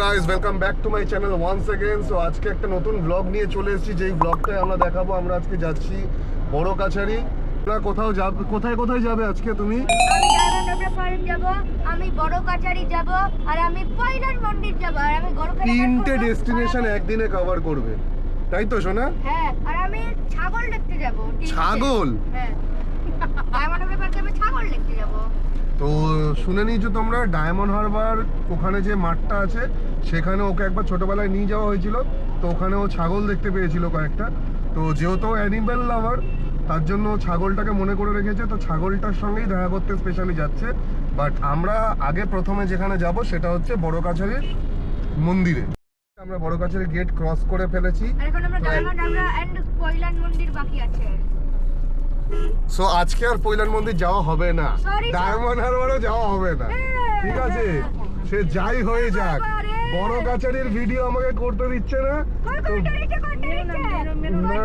Guys welcome back to my channel once second so আজকে একটা নতুন ব্লগ নিয়ে চলে এসেছি। যেই ব্লগটাই আমরা দেখাবো আমরা আজকে যাচ্ছি বড় কাছারি। আপনারা কোথাও যাব কোথায় কোথায় যাবে আজকে তুমি? আমি বড় কাছারি যাব আর আমি পয়লার মন্দির যাব আর আমি গড় করে তিনটে ডেস্টিনেশন একদিনে কভার করবে। তাই তো শোনা হ্যাঁ আর আমি ছাগল দেখতে যাব ছাগল? হ্যাঁ। ডায়মন্ড হারবার যাবে ছাগল দেখতে যাব। তো শুনে নিয়েছো তোমরা ডায়মন্ড হারবার ওখানে যে মাঠটা আছে সেখানে ওকে একবার ছোটবেলায় নিয়ে যাওয়া হয়েছিল। তো ওখানে ও ছাগল দেখতে পেয়েছিল কয়েকটা। তো যেহেতু অ্যানিম্যাল লাভার তার জন্য ছাগলটাকে মনে করে রেখেছে। তো ছাগলটার সঙ্গেই দেখা করতে স্পেশালি যাচ্ছে। বাট আমরা আগে প্রথমে যেখানে যাব সেটা হচ্ছে বড় কাছারির মন্দিরে। আমরা বড় কাছারি গেট ক্রস করে ফেলেছি। সো আজকে আর পৈলান মন্দির যাওয়া হবে না। ডায়মন্ড হারবারও যাওয়া হবে না। হ্যাঁ, ঠিক আছে? সে যাই হয়ে যাক। বড় কাছারির ভিডিও আমাকে করতে দিচ্ছে না? না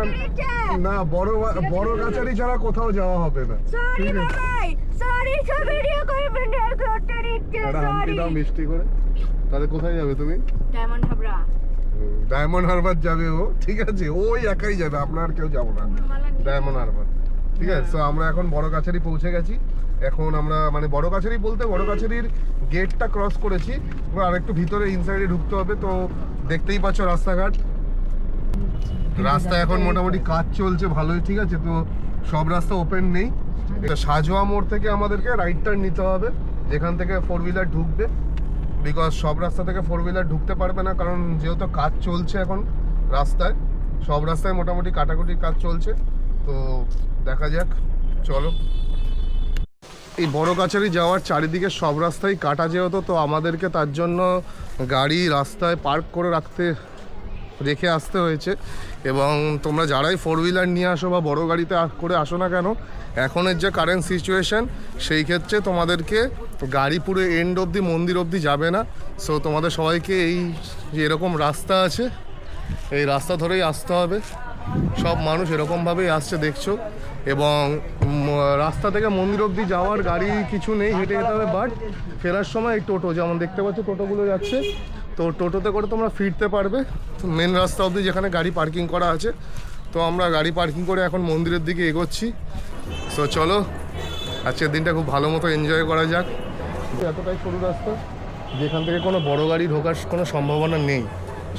না বড় বড় কাছারি ছাড়া কোথাও যাওয়া হবে না। মিষ্টি করে। তাহলে কোথায় যাবে তুমি? ডায়মন্ড হাবড়া ডায়মন্ড হারবার যাবে ও। ঠিক আছে ওই একাই যাবে। আপনার কেউ যাব না। ডায়মন্ড হারবার ঠিক আছে? তো আমরা এখন বড় কাছারি পৌঁছে গেছি। এখন আমরা মানে বড় কাছারি বলতে বড় কাছারির গেটটা ক্রস করেছি। এবার আরেকটু ভিতরে ইনসাইডে ঢুকতে হবে। তো দেখতেই পাচ্ছ রাস্তাঘাট। রাস্তা এখন মোটামুটি কাজ চলছে ভালোই ঠিক আছে? তো সব রাস্তা ওপেন নেই। সাজোয়া মোড় থেকে আমাদেরকে রাইট টার্ন নিতে হবে। যেখান থেকে ফোর হুইলার ঢুকবে। বিকজ সব রাস্তা থেকে ফোর হুইলার ঢুকতে পারবে না কারণ যেহেতু কাজ চলছে এখন রাস্তায় সব রাস্তায় মোটামুটি কাটাকুটির কাজ চলছে। তো দেখা যাক, চলো। এই বড় কাছারি যাওয়ার চারিদিকে সব রাস্তাই কাটা যেহেতু, তো আমাদেরকে তার জন্য গাড়ি রাস্তায় পার্ক করে রাখতে, রেখে আসতে হয়েছে। এবং তোমরা যারাই ফোর হুইলার নিয়ে আসো বা বড় গাড়িতে করে আসো না কেন, এখনের যে কারেন্ট সিচুয়েশন সেই ক্ষেত্রে তোমাদেরকে গাড়ি পুরো এন্ড অবধি, মন্দির অবধি যাবে না। সো তোমাদের সবাইকে এই যে এরকম রাস্তা আছে, এই রাস্তা ধরেই আসতে হবে। সব মানুষ এরকমভাবেই আসছে, দেখছ। এবং রাস্তা থেকে মন্দির অবধি যাওয়ার গাড়ি কিছু নেই, হেঁটে যেতে হবে বাট ফেরার সময় এই টোটো, যেমন দেখতে পাচ্ছ টোটোগুলো যাচ্ছে। তো টোটোতে করে তোমরা ফিরতে পারবে। মেন রাস্তা অবধি যেখানে গাড়ি পার্কিং করা আছে, তো আমরা গাড়ি পার্কিং করে এখন মন্দিরের দিকে এগোচ্ছি। সো চলো, আজকের দিনটা খুব ভালো মতো এনজয় করা যাক। এতটাই সরু রাস্তা, যেখান থেকে কোনো বড় গাড়ি ঢোকার কোনো সম্ভাবনা নেই।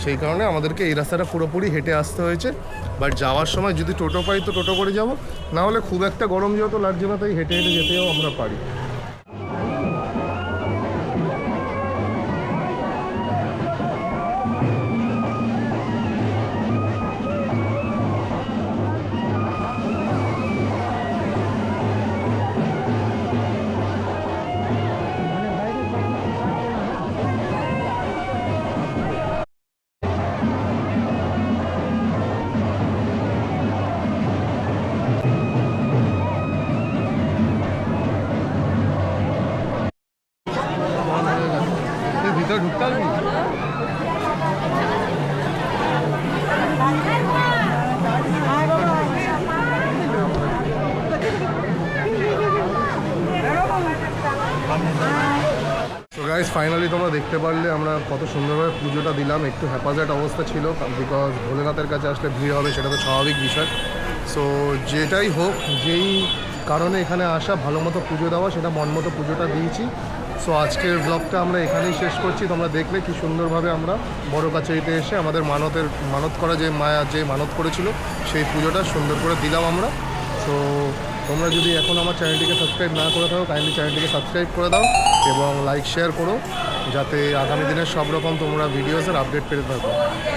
সেই কারণে আমাদেরকে এই রাস্তাটা পুরোপুরি হেঁটে আসতে হয়েছে। বাট যাওয়ার সময় যদি টোটো পাই তো টোটো করে যাব। না হলে খুব একটা গরম যেহেতু লাগছে না তাই হেঁটে হেঁটে যেতেও আমরা পারি। গাইজ ফাইনালি তোমরা দেখতে পারলে আমরা কত সুন্দরভাবে পুজোটা দিলাম। একটু হ্যাপাজার্ট অবস্থা ছিল বিকজ ভোলেনাথের কাছে আসলে ভিড় হবে, সেটা তো স্বাভাবিক বিষয়। সো যেটাই হোক, যেই কারণে এখানে আসা, ভালো মতো পুজো দেওয়া, সেটা মন মতো পুজোটা দিয়েছি। সো আজকের ব্লগটা আমরা এখানেই শেষ করছি। তোমরা দেখলে কি সুন্দরভাবে আমরা বড় কাছারিতে এসে আমাদের মানতের, মানত করা যে মায়া, যে মানত করেছিল, সেই পুজোটা সুন্দর করে দিলাম আমরা। সো তোমরা যদি এখন আমার চ্যানেলটিকে সাবস্ক্রাইব না করে থাকো কাইন্ডলি চ্যানেলটিকে সাবস্ক্রাইব করে দাও এবং লাইক শেয়ার করো, যাতে আগামী দিনের সব রকম তোমরা ভিডিওসের আপডেট পেতে থাকো।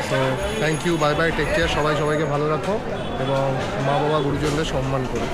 So thank you bye bye take care সবাই সবাইকে ভালো রাখো এবং মা বাবা গুরুজনদের সম্মান করো।